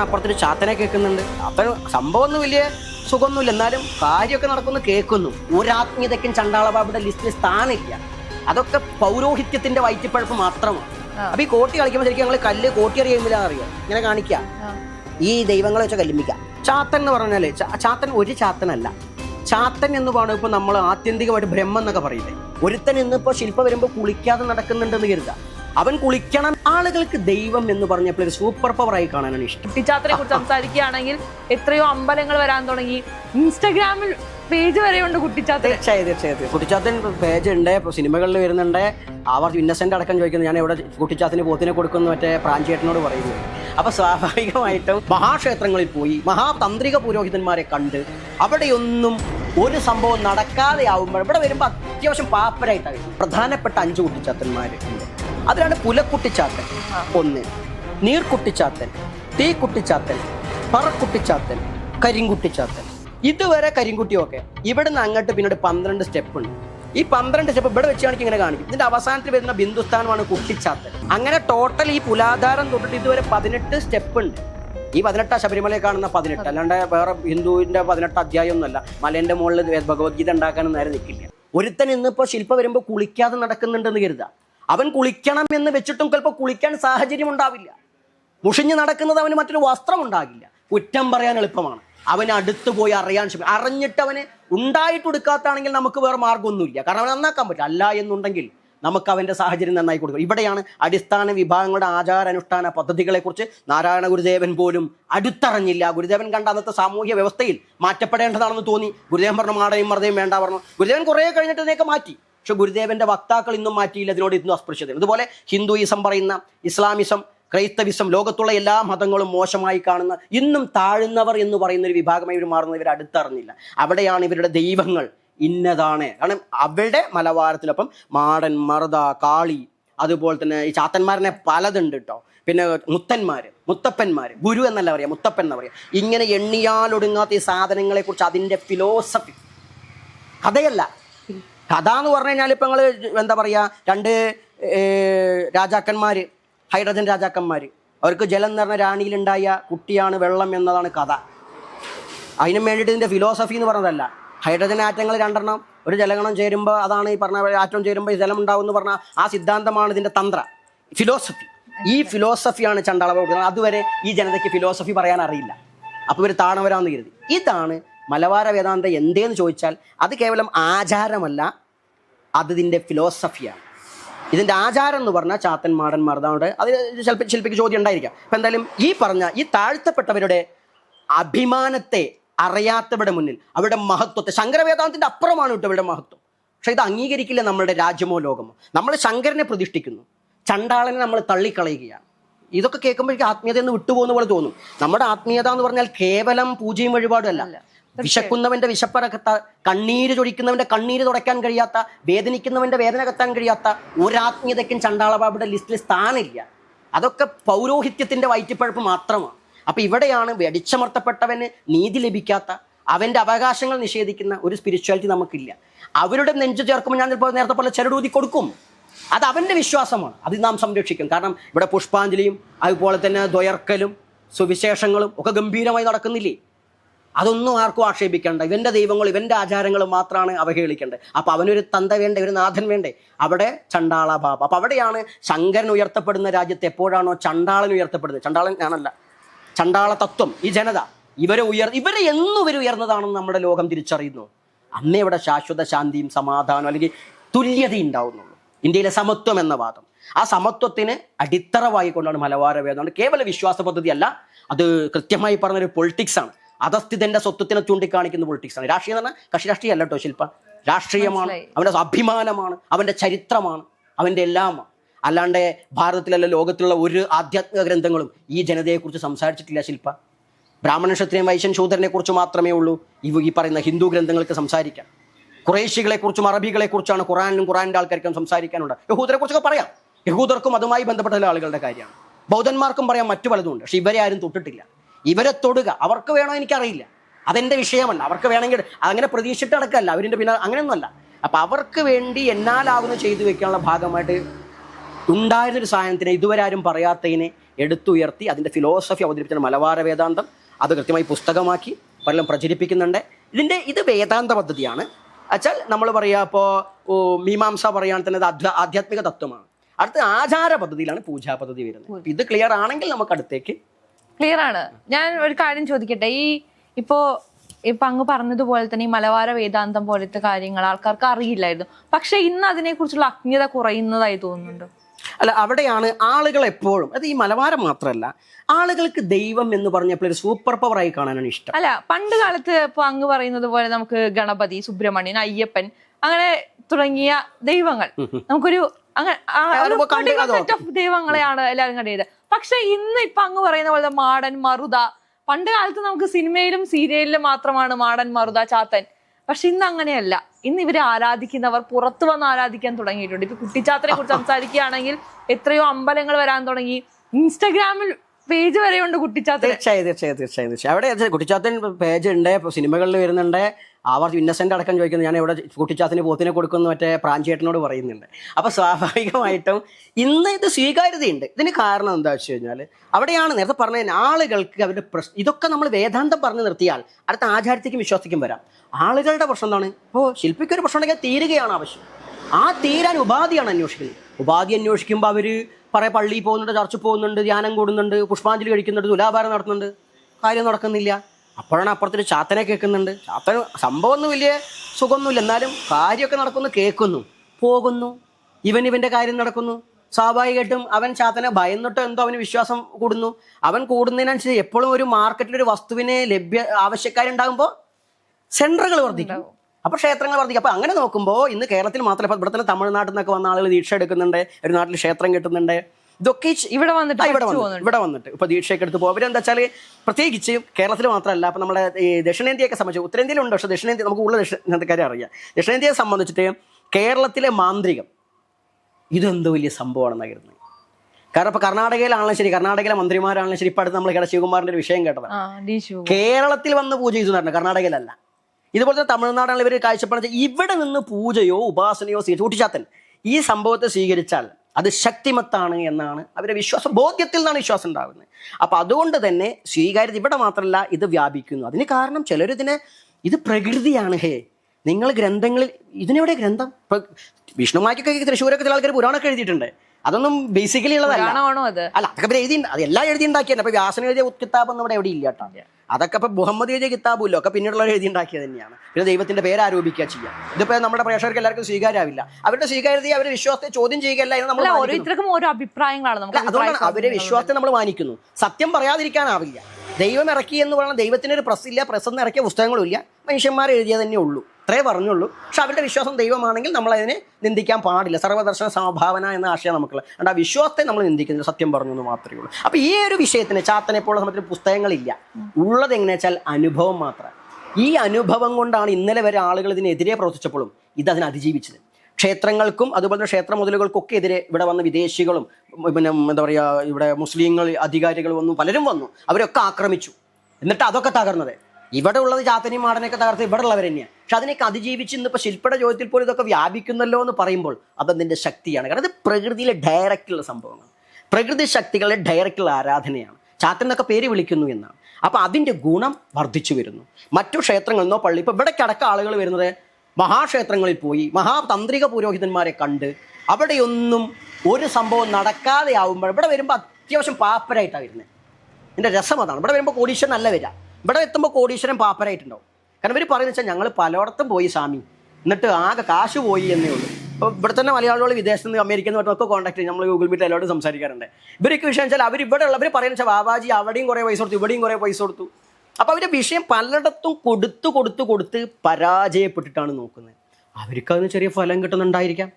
കാരണം അപ്പുറത്തൊരു ചാത്തനെ കേൾക്കുന്നുണ്ട്. അപ്പൊ സംഭവമൊന്നും വലിയ സുഖമൊന്നുമില്ല. എന്നാലും കാര്യമൊക്കെ നടക്കുന്നു കേൾക്കുന്നു. ഒരാത്മീയതയ്ക്കും ചണ്ടാളബാബുടെ ലിസ്റ്റിൽ സ്ഥാനമില്ല. അതൊക്കെ പൗരോഹിത്യത്തിന്റെ വയറ്റിപ്പഴപ്പ് മാത്രമാണ്. അപ്പൊ ഈ കോട്ടി കളിക്കുമ്പോൾ ശരിക്കും ഞങ്ങൾ കല്ല് കോട്ടി അറിയുമ്പോഴാണ് അറിയാം ഇങ്ങനെ കാണിക്ക. ഈ ദൈവങ്ങളെ വെച്ചാൽ കല്ലുമിക്ക ചാത്തൻ എന്ന് പറഞ്ഞാൽ ചാത്തൻ ഒരു ചാത്തനല്ല. ചാത്തൻ എന്ന് പറയുമ്പോൾ ഇപ്പൊ നമ്മൾ ആത്യന്തികമായിട്ട് ബ്രഹ്മം എന്നൊക്കെ പറയില്ലേ? ഒരുത്തൻ ഇന്നിപ്പോ ശില്പ വരുമ്പോൾ കുളിക്കാതെ നടക്കുന്നുണ്ടെന്ന് കരുതാ. അവൻ കുളിക്കണം. ആളുകൾക്ക് ദൈവം എന്ന് പറഞ്ഞപ്പോൾ ഒരു സൂപ്പർ പവർ ആയി കാണാനാണ് ഇഷ്ടം. കുട്ടിച്ചാത്തനെ കുറിച്ച് സംസാരിക്കുകയാണെങ്കിൽ എത്രയോ അമ്പലങ്ങൾ വരാൻ തുടങ്ങി. ഇൻസ്റ്റാഗ്രാമിൽ പേജ് വരെയുണ്ട് കുട്ടിച്ചാത്ത തീർച്ചയായും തീർച്ചയായും കുട്ടിച്ചാത്തൻ പേജ് ഉണ്ട് സിനിമകളിൽ വരുന്നുണ്ട്. അവർ ഇന്നസെന്റ് അടക്കം ചോദിക്കുന്നത് ഞാൻ ഇവിടെ കുട്ടിച്ചാത്തിന് പോത്തിനെ കൊടുക്കുന്നു മറ്റേ പ്രാഞ്ചേട്ടനോട് പറയുന്നു. അപ്പൊ സ്വാഭാവികമായിട്ടും മഹാക്ഷേത്രങ്ങളിൽ പോയി മഹാതന്ത്രിക പുരോഹിതന്മാരെ കണ്ട് അവിടെയൊന്നും ഒരു സംഭവം നടക്കാതെ ആവുമ്പോൾ ഇവിടെ വരുമ്പോൾ അത്യാവശ്യം പാപ്പരായിട്ടാണ്. പ്രധാനപ്പെട്ട അഞ്ച് കുട്ടിച്ചാത്തന്മാർ ഉണ്ട് അതിലാണ് പുലക്കുട്ടിച്ചാത്തൻ. ഒന്ന് നീർക്കുട്ടിച്ചാത്തൻ തീക്കുട്ടിച്ചാത്തൻ പറക്കുട്ടിച്ചാത്തൻ കരിങ്കുട്ടിച്ചാത്തൻ. ഇതുവരെ കരിങ്കുട്ടിയൊക്കെ ഇവിടുന്ന് അങ്ങോട്ട് പിന്നീട് പന്ത്രണ്ട് സ്റ്റെപ്പ് ഉണ്ട്. ഈ പന്ത്രണ്ട് സ്റ്റെപ്പ് ഇവിടെ വെച്ച് കാണിക്കും ഇങ്ങനെ കാണിക്കും. ഇതിന്റെ അവസാനത്തിൽ വരുന്ന ബിന്ദുസ്ഥാനമാണ് കുട്ടിച്ചാത്തൻ. അങ്ങനെ ടോട്ടൽ ഈ പുലാധാരം തൊട്ടിട്ട് ഇതുവരെ പതിനെട്ട് സ്റ്റെപ്പ് ഉണ്ട്. ഈ പതിനെട്ടാ ശബരിമലയിൽ കാണുന്ന പതിനെട്ട്. അല്ലാണ്ട് വേറെ ഹിന്ദുവിന്റെ പതിനെട്ട് അധ്യായം ഒന്നുമല്ല മലേന്റെ മുകളിൽ ഭഗവത്ഗീത ഉണ്ടാക്കാനും നേരെ നിൽക്കില്ല. ഒരുത്തൻ ഇന്നിപ്പോ ശില്പ വരുമ്പോൾ കുളിക്കാതെ നടക്കുന്നുണ്ടെന്ന് കരുതാ. അവൻ കുളിക്കണം എന്ന് വെച്ചിട്ടും ചിലപ്പോൾ കുളിക്കാൻ സാഹചര്യം ഉണ്ടാവില്ല. മുഷിഞ്ഞ് നടക്കുന്നത് അവന് മറ്റൊരു വസ്ത്രം ഉണ്ടാകില്ല. കുറ്റം പറയാൻ എളുപ്പമാണ്. അവന് അടുത്ത് പോയി അറിയാൻ ശ്രമിക്കും അറിഞ്ഞിട്ട് അവന് ഉണ്ടായിട്ടെടുക്കാത്താണെങ്കിൽ നമുക്ക് വേറെ മാർഗമൊന്നുമില്ല കാരണം അവൻ നന്നാക്കാൻ പറ്റില്ല. അല്ല എന്നുണ്ടെങ്കിൽ നമുക്ക് അവന്റെ സാഹചര്യം നന്നായി കൊടുക്കും ഇവിടെയാണ് അടിസ്ഥാന വിഭാഗങ്ങളുടെ ആചാരാനുഷ്ഠാന പദ്ധതികളെക്കുറിച്ച് നാരായണ ഗുരുദേവൻ പോലും അടുത്തറിഞ്ഞില്ല. ഗുരുദേവൻ കണ്ട അന്നത്തെ സാമൂഹ്യ വ്യവസ്ഥയിൽ മാറ്റപ്പെടേണ്ടതാണെന്ന് തോന്നി. ഗുരുദേവൻ പറഞ്ഞു മാടയും മറുതയും വേണ്ട പറഞ്ഞു. ഗുരുദേവൻ കുറേ കഴിഞ്ഞിട്ട് ഇതിനെയൊക്കെ മാറ്റി. പക്ഷെ ഗുരുദേവന്റെ വക്താക്കൾ ഇന്നും മാറ്റിയില്ല അതിനോട് ഇന്നും അസ്പൃശ്യത. ഇതുപോലെ ഹിന്ദുയിസം പറയുന്ന ഇസ്ലാമിസം ക്രൈസ്തവിസം ലോകത്തുള്ള എല്ലാ മതങ്ങളും മോശമായി കാണുന്ന ഇന്നും താഴ്ന്നവർ എന്ന് പറയുന്ന ഒരു വിഭാഗമായി ഇവർ മാറുന്ന ഇവർ അടുത്തറിഞ്ഞില്ല. അവിടെയാണ് ഇവരുടെ ദൈവങ്ങൾ ഇന്നതാണ്. കാരണം അവരുടെ മലവാരത്തിലൊപ്പം മാടൻ മറുത കാളി അതുപോലെ തന്നെ ഈ ചാത്തന്മാരനെ പലതുണ്ട് കേട്ടോ പിന്നെ മുത്തന്മാര് മുത്തപ്പന്മാര് ഗുരു എന്നല്ല പറയാ മുത്തപ്പൻ എന്ന് പറയാ. ഇങ്ങനെ എണ്ണിയാലൊടുങ്ങാത്ത ഈ സാധനങ്ങളെ കുറിച്ച് അതിന്റെ ഫിലോസഫി കഥയല്ല. കഥ എന്ന് പറഞ്ഞു കഴിഞ്ഞാൽ ഇപ്പം നിങ്ങൾ എന്താ പറയുക രണ്ട് രാജാക്കന്മാർ ഹൈഡ്രജൻ രാജാക്കന്മാര്. അവർക്ക് ജലം നിറഞ്ഞ രാണിയിലുണ്ടായ കുട്ടിയാണ് വെള്ളം എന്നതാണ് കഥ. അതിനും വേണ്ടിയിട്ട് ഇതിന്റെ ഫിലോസഫി എന്ന് പറഞ്ഞതല്ല. ഹൈഡ്രജൻ ആറ്റങ്ങൾ രണ്ടെണ്ണം ഒരു ജലഗണം ചേരുമ്പോൾ അതാണ് ഈ പറഞ്ഞ ആറ്റം ചേരുമ്പോൾ ജലം ഉണ്ടാവും എന്ന് പറഞ്ഞ ആ സിദ്ധാന്തമാണ് ഇതിന്റെ തന്ത്ര. ഫിലോസഫി ഈ ഫിലോസഫിയാണ് ചണ്ടാള കൊടുക്കുന്നത് അതുവരെ ഈ ജനതയ്ക്ക് ഫിലോസഫി പറയാൻ അറിയില്ല. അപ്പോൾ ഇവർ താണവരാന്ന് കരുതി. ഇതാണ് മലബാര വേദാന്ത എന്തേന്ന് ചോദിച്ചാൽ അത് കേവലം ആചാരമല്ല അത് ഇതിന്റെ ഫിലോസഫിയാണ് ഇതിന്റെ ആചാരം എന്ന് പറഞ്ഞാൽ ചാത്തൻ മാടൻ അത് ശില്പി ശില്പിക്ക് ചോദ്യം ഉണ്ടായിരിക്കാം. അപ്പം എന്തായാലും ഈ പറഞ്ഞ ഈ താഴ്ത്തപ്പെട്ടവരുടെ അഭിമാനത്തെ അറിയാത്തവരുടെ മുന്നിൽ അവരുടെ മഹത്വത്തെ ശങ്കരവേദാന്തത്തിന്റെ അപ്പുറമാണ് കേട്ടോ അവരുടെ മഹത്വം. പക്ഷേ ഇത് അംഗീകരിക്കില്ല നമ്മളുടെ രാജ്യമോ ലോകമോ. നമ്മൾ ശങ്കരനെ പ്രതിഷ്ഠിക്കുന്നു. ചണ്ടാളനെ നമ്മൾ തള്ളിക്കളയുകയാണ്. ഇതൊക്കെ കേൾക്കുമ്പോഴേക്കും ആത്മീയത എന്ന് വിട്ടുപോകുന്ന പോലെ തോന്നും. നമ്മുടെ ആത്മീയത എന്ന് പറഞ്ഞാൽ കേവലം പൂജയും വഴിപാടും അല്ല. വിശക്കുന്നവന്റെ വിശപ്പറക്കത്ത കണ്ണീര് ചൊടിക്കുന്നവന്റെ കണ്ണീര് തുടയ്ക്കാൻ കഴിയാത്ത വേദനിക്കുന്നവന്റെ വേദന കത്താൻ കഴിയാത്ത ഒരാത്മീയതയ്ക്കും ചണ്ടാളബാബുടെ ലിസ്റ്റിൽ സ്ഥാനമില്ല. അതൊക്കെ പൗരോഹിത്യത്തിന്റെ വയറ്റിപ്പഴപ്പ് മാത്രമാണ്. അപ്പൊ ഇവിടെയാണ് വെടിച്ചമർത്തപ്പെട്ടവന് നീതി ലഭിക്കാത്ത അവന്റെ അവകാശങ്ങൾ നിഷേധിക്കുന്ന ഒരു സ്പിരിച്വാലിറ്റി നമുക്കില്ല. അവരുടെ നെഞ്ചു ചേർക്കുമ്പോൾ ഞാൻ ഇപ്പോൾ നേരത്തെ പോലെ ചെറുടൂതി കൊടുക്കും. അത് അവന്റെ വിശ്വാസമാണ്. അത് നാം സംരക്ഷിക്കും. കാരണം ഇവിടെ പുഷ്പാഞ്ജലിയും അതുപോലെ തന്നെ ദ്വയർക്കലും സുവിശേഷങ്ങളും ഒക്കെ ഗംഭീരമായി നടക്കുന്നില്ലേ? അതൊന്നും ആർക്കും ആക്ഷേപിക്കേണ്ട. ഇവന്റെ ദൈവങ്ങൾ ഇവന്റെ ആചാരങ്ങൾ മാത്രമാണ് അവഹേളിക്കേണ്ടത്. അപ്പൊ അവനൊരു തന്ത വേണ്ടേ ഒരു നാഥൻ വേണ്ടേ? അവിടെ ചണ്ടാള ബാബ. അപ്പൊ അവിടെയാണ് ശങ്കരൻ ഉയർത്തപ്പെടുന്ന രാജ്യത്ത് എപ്പോഴാണോ ചണ്ടാളൻ ഉയർത്തപ്പെടുന്നത്? ചണ്ടാളൻ ഞാനല്ല. ചണ്ടാള തത്വം ഈ ജനത. ഇവരെ ഉയർ ഇവരെ എന്നും ഇവർ ഉയർന്നതാണെന്ന് നമ്മുടെ ലോകം തിരിച്ചറിയുന്നു. അന്നേ ഇവിടെ ശാശ്വത ശാന്തിയും സമാധാനവും അല്ലെങ്കിൽ തുല്യത ഉണ്ടാവുന്നുള്ളൂ. ഇന്ത്യയിലെ സമത്വം എന്ന വാദം. ആ സമത്വത്തിന് അടിത്തറവായിക്കൊണ്ടാണ് മലബാര വേദം. കേവല വിശ്വാസ പദ്ധതി അല്ല അത് കൃത്യമായി പറഞ്ഞൊരു പൊളിറ്റിക്സ് ആണ്. അധസ്ഥിതന്റെ സ്വത്വത്തിനെ ചൂണ്ടിക്കാണിക്കുന്ന പൊളിറ്റിക്സ് ആണ്. രാഷ്ട്രീയം എന്ന് പറഞ്ഞാൽ കക്ഷി രാഷ്ട്രീയം അല്ല കേട്ടോ ശില്പ. രാഷ്ട്രീയമാണ്. അവന്റെ അഭിമാനമാണ് അവന്റെ ചരിത്രമാണ് അവന്റെ എല്ലാം അല്ലാണ്ട് ഭാരതത്തിലല്ല ലോകത്തിലുള്ള ഒരു ആധ്യാത്മിക ഗ്രന്ഥങ്ങളും ഈ ജനതയെക്കുറിച്ച് സംസാരിച്ചിട്ടില്ല ശില്പ. ബ്രാഹ്മണ ക്ഷത്രിയൻ വൈശ്യൻ ശൂദ്രനെ കുറിച്ച് മാത്രമേ ഉള്ളൂ ഇവ ഈ പറയുന്ന ഹിന്ദു ഗ്രന്ഥങ്ങൾക്ക് സംസാരിക്കാം കുറേശികളെ അറബികളെക്കുറിച്ചാണ് അറബികളെ കുറിച്ചാണ് ഖുറാനിലും ഖുറാനിന്റെ ആൾക്കാർക്കും സംസാരിക്കാനുണ്ട്. യഹൂദരെ കുറിച്ചൊക്കെ പറയാം. യഹൂദർക്കും അതുമായി ബന്ധപ്പെട്ട ആളുകളുടെ കാര്യമാണ്. ബൗദ്ധന്മാർക്കും പറയാം മറ്റു പലതുമുണ്ട് പക്ഷെ ഇവരെ ആരും തൊട്ടിട്ടില്ല. ഇവരെ തൊടുക. അവർക്ക് വേണോ എനിക്കറിയില്ല. അതെന്റെ വിഷയമല്ല. അവർക്ക് വേണമെങ്കിൽ അങ്ങനെ പ്രതീക്ഷിച്ചിട്ട് നടക്കല്ല. അവരിന്റെ പിന്നെ അങ്ങനെയൊന്നുമല്ല. അപ്പൊ അവർക്ക് വേണ്ടി എന്നാലാവുന്ന ചെയ്തു വെക്കാനുള്ള ഭാഗമായിട്ട് ഉണ്ടായിരുന്നൊരു സാധനത്തിനെ ഇതുവരെ ആരും പറയാത്തതിനെ എടുത്തുയർത്തി അതിന്റെ ഫിലോസഫി അവതരിപ്പിച്ച മലബാര വേദാന്തം അത് കൃത്യമായി പുസ്തകമാക്കി പലരും പ്രചരിപ്പിക്കുന്നുണ്ട്. ഇതിന്റെ ഇത് വേദാന്ത പദ്ധതിയാണ്. വെച്ചാൽ നമ്മൾ പറയുക ഇപ്പോൾ മീമാംസ പറയുകയാണെങ്കിൽ തന്നെ അത് അധ്യാ ആധ്യാത്മിക തത്വമാണ്. അടുത്ത ആചാര പദ്ധതിയിലാണ് പൂജാ പദ്ധതി വരുന്നത്. ഇത് ക്ലിയർ ആണെങ്കിൽ നമുക്ക് അടുത്തേക്ക് ക്ലിയർ ആണ് ഞാൻ ഒരു കാര്യം ചോദിക്കട്ടെ? ഈ ഇപ്പോ ഇപ്പൊ അങ്ങ് പറഞ്ഞതുപോലെ തന്നെ ഈ മലബാര വേദാന്തം പോലത്തെ കാര്യങ്ങൾ ആൾക്കാർക്ക് അറിയില്ലായിരുന്നു. പക്ഷെ ഇന്ന് അതിനെ കുറിച്ചുള്ള അജ്ഞത കുറയുന്നതായി തോന്നുന്നുണ്ട്. അല്ല അവിടെയാണ് ആളുകൾ എപ്പോഴും അത് ഈ മലബാരം മാത്രമല്ല ആളുകൾക്ക് ദൈവം എന്ന് പറഞ്ഞപ്പോൾ ഒരു സൂപ്പർ ആയി കാണാനാണ് ഇഷ്ടം. അല്ല പണ്ട് കാലത്ത് ഇപ്പൊ അങ്ങ് പറയുന്നത് പോലെ നമുക്ക് ഗണപതി സുബ്രഹ്മണ്യൻ അയ്യപ്പൻ അങ്ങനെ തുടങ്ങിയ ദൈവങ്ങൾ. നമുക്കൊരു അങ്ങനെ ദൈവങ്ങളെയാണ് എല്ലാവരും കണ്ടത്. പക്ഷെ ഇന്ന് ഇപ്പൊ അങ്ങ് പറയുന്ന പോലെ മാടൻ മറുത. പണ്ട് കാലത്ത് നമുക്ക് സിനിമയിലും സീരിയലിലും മാത്രമാണ് മാടൻ മറുത ചാത്തൻ. പക്ഷെ ഇന്ന് അങ്ങനെയല്ല. ഇന്ന് ഇവരെ ആരാധിക്കുന്നവർ പുറത്തു വന്ന് ആരാധിക്കാൻ തുടങ്ങിയിട്ടുണ്ട്. ഇപ്പൊ കുട്ടിച്ചാത്തനെ കുറിച്ച് സംസാരിക്കുകയാണെങ്കിൽ എത്രയോ അമ്പലങ്ങൾ വരാൻ തുടങ്ങി. ഇൻസ്റ്റാഗ്രാമിൽ പേജ് വരെയുണ്ട് കുട്ടിച്ചാത്തൻ തീർച്ചയായും തീർച്ചയായും തീർച്ചയായും അവിടെ കുട്ടിച്ചാത്തൻ പേജ് ഉണ്ട് സിനിമകളിൽ വരുന്നുണ്ട്. അവർ ഇന്നസെന്റ് അടക്കം ചോദിക്കുന്നത് ഞാൻ ഇവിടെ കുട്ടിച്ചാത്തിന് പോത്തിനെ കൊടുക്കുന്നു മറ്റേ പ്രാഞ്ചേട്ടനോട് പറയുന്നുണ്ട്. അപ്പോൾ സ്വാഭാവികമായിട്ടും ഇന്ന് ഇത് സ്വീകാര്യതയുണ്ട്. ഇതിന് കാരണം എന്താ വെച്ച് കഴിഞ്ഞാൽ അവിടെയാണ് നേരത്തെ പറഞ്ഞ ആളുകൾക്ക് അവരുടെ പ്രശ്നം ഇതൊക്കെ നമ്മൾ വേദാന്തം പറഞ്ഞു നിർത്തിയാൽ അടുത്ത ആചാരത്തേക്കും വിശ്വാസത്തേക്കും വരാം. ആളുകളുടെ പ്രശ്നം എന്താണ്? ഇപ്പോൾ ശില്പിക്ക് ഒരു പ്രശ്നം ഉണ്ടെങ്കിൽ തീരുകയാണ് ആവശ്യം. ആ തീരാൻ ഉപാധിയാണ് അന്വേഷിക്കുന്നത് ഉപാധി അന്വേഷിക്കുമ്പോൾ അവർ പറയാം പള്ളിയിൽ പോകുന്നുണ്ട് ചർച്ചിൽ പോകുന്നുണ്ട് ധ്യാനം കൂടുന്നുണ്ട് പുഷ്പാഞ്ജലി കഴിക്കുന്നുണ്ട് തുലാഭാരം നടത്തുന്നുണ്ട്. കാര്യം നടക്കുന്നില്ല. അപ്പോഴാണ് അപ്പുറത്തൊരു ചാത്തനെ കേൾക്കുന്നുണ്ട്. ചാത്തന് സംഭവം ഒന്നും വലിയ സുഖമൊന്നുമില്ല. എന്നാലും കാര്യമൊക്കെ നടക്കുന്നു കേൾക്കുന്നു. പോകുന്നു. ഇവൻ ഇവന്റെ കാര്യം നടക്കുന്നു. സ്വാഭാവികമായിട്ടും അവൻ ചാത്തനെ ഭയന്നിട്ടോ എന്തോ അവന് വിശ്വാസം കൂടുന്നു. അവൻ കൂടുന്നതിനനുസരിച്ച് എപ്പോഴും ഒരു മാർക്കറ്റിൽ ഒരു വസ്തുവിനെ ലഭ്യ ആവശ്യക്കാരുണ്ടാകുമ്പോൾ സെന്ററുകൾ വർദ്ധിക്കും. അപ്പോൾ ക്ഷേത്രങ്ങൾ വർദ്ധിക്കും. അപ്പോൾ അങ്ങനെ നോക്കുമ്പോൾ ഇന്ന് കേരളത്തിൽ മാത്രമല്ല ഇപ്പൊ ഇവിടെ തന്നെ തമിഴ്നാട്ടിൽ നിന്നൊക്കെ വന്ന ആളുകൾ ദീക്ഷ എടുക്കുന്നുണ്ട്. ഒരു നാട്ടിൽ ക്ഷേത്രം കിട്ടുന്നുണ്ട്. ഇതൊക്കെ ഇവിടെ വന്നിട്ട് ഇവിടെ വന്നിട്ട്. ഇവിടെ വന്നിട്ട് ഇപ്പൊ ദീക്ഷയൊക്കെ എടുത്ത് പോകും അവരെന്താ വെച്ചാൽ പ്രത്യേകിച്ച് കേരളത്തിൽ മാത്രമല്ല അപ്പൊ നമ്മുടെ ഈ ദക്ഷിണേന്ത്യയൊക്കെ സംബന്ധിച്ച് ഉത്തരേന്ത്യയിലുണ്ട് പക്ഷെ ദക്ഷിണേന്ത്യ നമുക്ക് ഉള്ള ദക്ഷിണേന്ത്യക്കാരെ അറിയാം. ദക്ഷിണേന്ത്യയെ സംബന്ധിച്ചിട്ട് കേരളത്തിലെ മാന്ത്രികം ഇതെന്തോ വലിയ സംഭവമാണെന്നായിരുന്നു കാരണം ഇപ്പൊ കർണാടകയിലാണെങ്കിലും ശരി കർണാടകയിലെ മന്ത്രിമാരാണെങ്കിലും ശരി ഇപ്പൊ അടുത്ത് നമ്മൾ കേട്ട ശിവകുമാറിന്റെ ഒരു വിഷയം കേട്ടതാണ്. ഡി കേരളത്തിൽ വന്ന് പൂജ ചെയ്തു പറഞ്ഞു കർണാടകയിലല്ല. ഇതുപോലെ തന്നെ തമിഴ്നാടാണ് ഇവർ കാഴ്ചപ്പാട് ഇവിടെ നിന്ന് പൂജയോ ഉപാസനയോ സ്വീകരിച്ചു കൂട്ടിച്ചാത്തൻ ഈ സംഭവത്തെ സ്വീകരിച്ചാൽ അത് ശക്തിമത്താണ് എന്നാണ് അവരുടെ വിശ്വാസം ബോധ്യത്തിൽ നിന്നാണ് വിശ്വാസം ഉണ്ടാകുന്നത്. അപ്പൊ അതുകൊണ്ട് തന്നെ സ്വീകാര്യത ഇവിടെ മാത്രമല്ല ഇത് വ്യാപിക്കുന്നു. അതിന് കാരണം ചിലരിതിനെ ഇത് പ്രകൃതിയാണ് ഹേ. നിങ്ങൾ ഗ്രന്ഥങ്ങളിൽ ഇതിനെവിടെ ഗ്രന്ഥം? വിഷ്ണുമാക്കിയൊക്കെ വിഷ്ണുമാക്കൊക്കെ തൃശ്ശൂരൊക്കെ ചില ആൾക്കാർ പുരാണൊക്കെ എഴുതിയിട്ടുണ്ട്. അതൊന്നും ബേസിക്കലി ഉള്ളതല്ല. അല്ല അതൊക്കെ എഴുതി അതെല്ലാം എഴുതി ഉണ്ടാക്കിയാണ് അപ്പൊ വ്യാസന എഴുതിയ ഒന്നും ഇവിടെ എവിടെ ഇല്ല കേട്ടോ. അതൊക്കെ ഇപ്പൊ മുഹമ്മദ് എഴുതിയ കിതാബുമില്ല ഒക്കെ പിന്നീടുള്ളവർ എഴുതി ഉണ്ടാക്കിയത് തന്നെയാണ്. പിന്നെ ദൈവത്തിന്റെ പേര് ആരോപിക്കുക ചെയ്യാം. ഇതിപ്പോ നമ്മുടെ പ്രേക്ഷകർക്ക് എല്ലാവർക്കും സ്വീകാര്യമാവില്ല അവരുടെ സ്വീകാര്യത അവരുടെ വിശ്വാസത്തെ ചോദ്യം ചെയ്യുകയല്ല എന്ന് നമ്മൾ. ഓരോരുത്തർക്കും ഓരോ അഭിപ്രായങ്ങളാണ് അതുകൊണ്ടാണ് അഭിപ്രായ അവരെ വിശ്വാസത്തെ നമ്മൾ മാനിക്കുന്നു. സത്യം പറയാതിരിക്കാനാവില്ല. ദൈവം ഇറക്കി എന്ന് പറഞ്ഞാൽ ദൈവത്തിന് ഒരു പ്രസ് ഇല്ല പ്രസ് ഇറക്കിയ പുസ്തകങ്ങളും ഇല്ല. മനുഷ്യന്മാർ എഴുതിയ തന്നെ ഉള്ളൂ. അത്രേ പറഞ്ഞുള്ളൂ. പക്ഷെ അവരുടെ വിശ്വാസം ദൈവമാണെങ്കിൽ നമ്മൾ അതിനെ നിന്ദിക്കാൻ പാടില്ല. സർവദർശന സമഭാവന എന്ന ആശയം നമുക്കുള്ള അതുകൊണ്ട് ആ വിശ്വാസത്തെ നമ്മൾ നിന്ദിക്കുന്നില്ല സത്യം പറഞ്ഞു എന്ന് മാത്രമേ ഉള്ളൂ. അപ്പോൾ ഈ ഒരു വിഷയത്തിന് ചാത്തനെ പോലുള്ള സമയത്ത് പുസ്തകങ്ങളില്ല. ഉള്ളത് എങ്ങനെ വെച്ചാൽ അനുഭവം മാത്രം. ഈ അനുഭവം കൊണ്ടാണ് ഇന്നലെ വരെ ആളുകൾ ഇതിനെതിരെ പ്രവർത്തിച്ചപ്പോഴും ഇത് അതിനെ അതിജീവിച്ചത്. ക്ഷേത്രങ്ങൾക്കും അതുപോലെ ക്ഷേത്ര മുതലുകൾക്കൊക്കെ എതിരെ ഇവിടെ വന്ന വിദേശികളും പിന്നെ എന്താ പറയുക ഇവിടെ മുസ്ലിങ്ങൾ അധികാരികൾ വന്നു പലരും വന്നു. അവരൊക്കെ ആക്രമിച്ചു. എന്നിട്ട് അതൊക്കെ തകർന്നത്. ഇവിടെ ഉള്ളത് ചാത്തനെയും മാടനെയൊക്കെ തകർത്ത് ഇവിടെ ഉള്ളവർ തന്നെയാണ് പക്ഷെ അതിനൊക്കെ അതിജീവിച്ച് ഇന്നിപ്പോൾ ശില്പയുടെ ചോദ്യത്തിൽ പോലും ഇതൊക്കെ വ്യാപിക്കുന്നല്ലോ എന്ന് പറയുമ്പോൾ അതതിന്റെ ശക്തിയാണ്. കാരണം ഇത് പ്രകൃതിയിലെ ഡയറക്റ്റുള്ള സംഭവങ്ങൾ പ്രകൃതി ശക്തികളുടെ ഡയറക്റ്റുള്ള ആരാധനയാണ്. ചാത്തൻ എന്നൊക്കെ പേര് വിളിക്കുന്നു എന്നാണ്. അപ്പോൾ അതിന്റെ ഗുണം വർദ്ധിച്ചു വരുന്നു. മറ്റു ക്ഷേത്രങ്ങളിൽ നിന്നോ പള്ളി ഇപ്പോൾ ഇവിടെ കിടക്ക ആളുകൾ വരുന്നത് മഹാക്ഷേത്രങ്ങളിൽ പോയി മഹാതന്ത്രിക പുരോഹിതന്മാരെ കണ്ട് അവിടെയൊന്നും ഒരു സംഭവം നടക്കാതെ ആവുമ്പോൾ ഇവിടെ വരുമ്പോൾ അത്യാവശ്യം പാപ്പരായിട്ടാണ് വരുന്നത് എന്റെ രസം അതാണ്. ഇവിടെ വരുമ്പോൾ കോടീശ്വരൻ അല്ല വരിക ഇവിടെ എത്തുമ്പോൾ കോടീശ്വരൻ പാപ്പരായിട്ടുണ്ടാവും. കാരണം ഇവർ പറയുന്നത് വെച്ചാൽ ഞങ്ങൾ പലയിടത്തും പോയി സ്വാമി. എന്നിട്ട് ആകെ കാശ് പോയി എന്നേ ഉള്ളൂ. അപ്പോൾ ഇവിടെ തന്നെ മലയാളികൾ വിദേശത്ത് നിന്ന് അമേരിക്കയിൽ നിന്ന് ഒക്കെ കോൺടാക്ട് ചെയ്യും. നമ്മൾ ഗൂഗിൾ മീറ്റ് എല്ലാവരും സംസാരിക്കാറുണ്ട്. ഇവരൊക്കെ വിഷയം വെച്ചാൽ അവർ ഇവിടെ ഉള്ളവർ പറയുന്നത് വെച്ചാൽ ബാബാജി അവിടെയും കുറേ പൈസ കൊടുത്തു ഇവിടെയും കുറേ പൈസ കൊടുത്തു. അപ്പോൾ അവരുടെ വിഷയം പലയിടത്തും കൊടുത്തു കൊടുത്തു കൊടുത്ത് പരാജയപ്പെട്ടിട്ടാണ് നോക്കുന്നത്. അവർക്ക് അതിന് ചെറിയ ഫലം കിട്ടുന്നുണ്ടായിരിക്കാം.